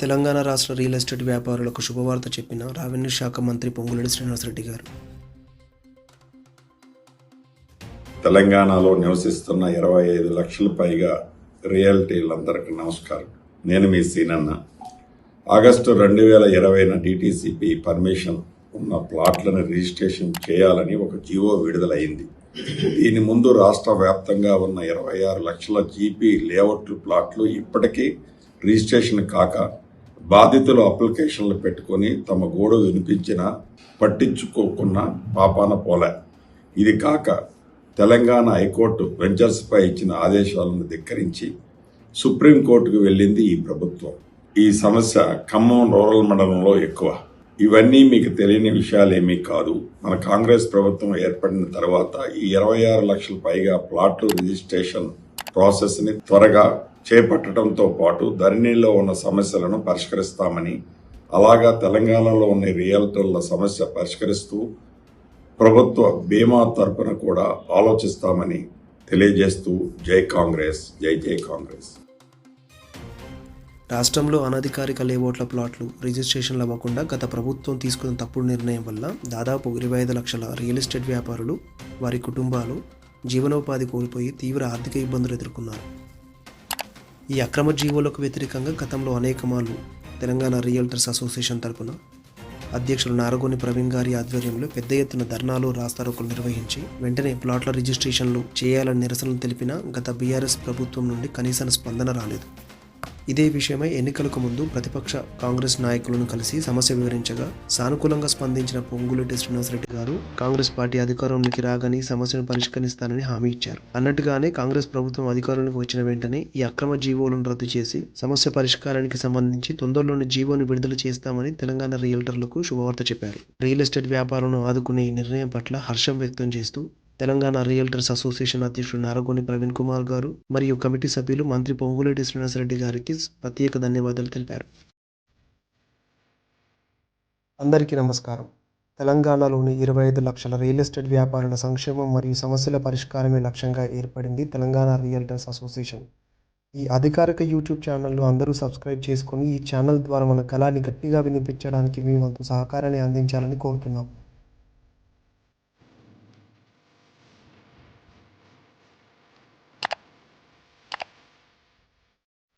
తెలంగాణ రాష్ట్ర real estate వ్యాపారులకు శుభవార్త చెప్పిన రెవెన్యూ శాఖ మంత్రి పొంగులేటి శ్రీనివాసరెడ్డి గారు. తెలంగాణలో నివసిస్తున్న ఇరవై ఐదు లక్షల పైగా రియాలిటీలందరికీ నమస్కారం. నేను మీ సీనన్న. ఆగస్టు రెండు వేల ఇరవైన డిటిసిపి పర్మిషన్ ఉన్న ప్లాట్లను రిజిస్ట్రేషన్ చేయాలని ఒక జీవో విడుదలైంది. దీని ముందు రాష్ట్ర వ్యాప్తంగా ఉన్న ఇరవై ఆరు లక్షల జీపీ లేఅవుట్లు ప్లాట్లు ఇప్పటికీ రిజిస్ట్రేషన్ కాక బాధితులు అప్లికేషన్లు పెట్టుకొని తమ గోడు వినిపించిన పట్టించుకోకున్న పాపాన పోలే. ఇది కాక తెలంగాణ హైకోర్టు వెంచర్స్పై ఇచ్చిన ఆదేశాలను ధిక్కరించి సుప్రీంకోర్టుకు వెళ్ళింది ఈ ప్రభుత్వం. ఈ సమస్య ఖమ్మం రూరల్ మండలంలో ఎక్కువ. ఇవన్నీ మీకు తెలియని విషయాలేమీ కాదు. మన కాంగ్రెస్ ప్రభుత్వం ఏర్పడిన తర్వాత ఈ ఇరవై ఆరు లక్షల పైగా ప్లాట్లు రిజిస్ట్రేషన్ ప్రాసెస్ని త్వరగా చేపట్టడంతో పాటు ధరణిలో ఉన్న సమస్యలను పరిష్కరిస్తామని అలాగా తెలంగాణలో ఉన్న రియల్టర్ల సమస్య పరిష్కరిస్తూ ప్రభుత్వ బీమా తరపున కూడా ఆలోచిస్తామని తెలియజేస్తూ జై కాంగ్రెస్ జై జై కాంగ్రెస్. రాష్ట్రంలో అనధికారిక లేఅవుట్ల ప్లాట్లు రిజిస్ట్రేషన్లు అవ్వకుండా గత ప్రభుత్వం తీసుకున్న తప్పుడు నిర్ణయం వల్ల దాదాపు ఇరవై ఐదు లక్షల రియల్ ఎస్టేట్ వ్యాపారులు వారి కుటుంబాలు జీవనోపాధి కోల్పోయి తీవ్ర ఆర్థిక ఇబ్బందులు ఎదుర్కొన్నారు. ఈ అక్రమ జీవోలకు వ్యతిరేకంగా గతంలో అనేక మార్లు తెలంగాణ రియల్టర్స్ అసోసియేషన్ తరపున అధ్యక్షులు నారగోని ప్రవీణ్ గారి ఆధ్వర్యంలో పెద్ద ఎత్తున ధర్నాలు రాస్తారోకులు నిర్వహించి వెంటనే ప్లాట్ల రిజిస్ట్రేషన్లు చేయాలని నిరసనలు తెలిపిన గత బీఆర్ఎస్ ప్రభుత్వం నుండి కనీసం స్పందన రాలేదు. ఇదే విషయమై ఎన్నికలకు ముందు ప్రతిపక్ష కాంగ్రెస్ నాయకులను కలిసి సమస్య వివరించగా సానుకూలంగా స్పందించిన పొంగులెడ్డి శ్రీనివాసరెడ్డి గారు కాంగ్రెస్ పార్టీ అధికారంలోకి రాగానే సమస్యను పరిష్కరిస్తానని హామీ ఇచ్చారు. అన్నట్టుగానే కాంగ్రెస్ ప్రభుత్వం అధికారంలోకి వచ్చిన వెంటనే ఈ అక్రమ జీవోలను రద్దు చేసి సమస్య పరిష్కారానికి సంబంధించి తొందరలోని జీవోను విడుదల చేస్తామని తెలంగాణ రియల్టర్లకు శుభవార్త చెప్పారు. రియల్ ఎస్టేట్ వ్యాపారంను ఆదుకునే ఈ నిర్ణయం పట్ల హర్షం వ్యక్తం చేస్తూ తెలంగాణ రియల్టర్స్ అసోసియేషన్ అధ్యక్షుడు నారగోని ప్రవీణ్ కుమార్ గారు మరియు కమిటీ సభ్యులు మంత్రి పొంగులేటి శ్రీనివాసరెడ్డి గారికి ప్రత్యేక ధన్యవాదాలు తెలిపారు. అందరికీ నమస్కారం. తెలంగాణలోని ఇరవై ఐదు లక్షల రియల్ ఎస్టేట్ వ్యాపారుల సంక్షేమం మరియు సమస్యల పరిష్కారమే లక్ష్యంగా ఏర్పడింది తెలంగాణ రియల్టర్స్ అసోసియేషన్. ఈ అధికారిక యూట్యూబ్ ఛానల్ను అందరూ సబ్స్క్రైబ్ చేసుకొని ఈ ఛానల్ ద్వారా మన కళాన్ని గట్టిగా వినిపించడానికి మీ వంతు సహకారాన్ని అందించాలని కోరుతున్నాం.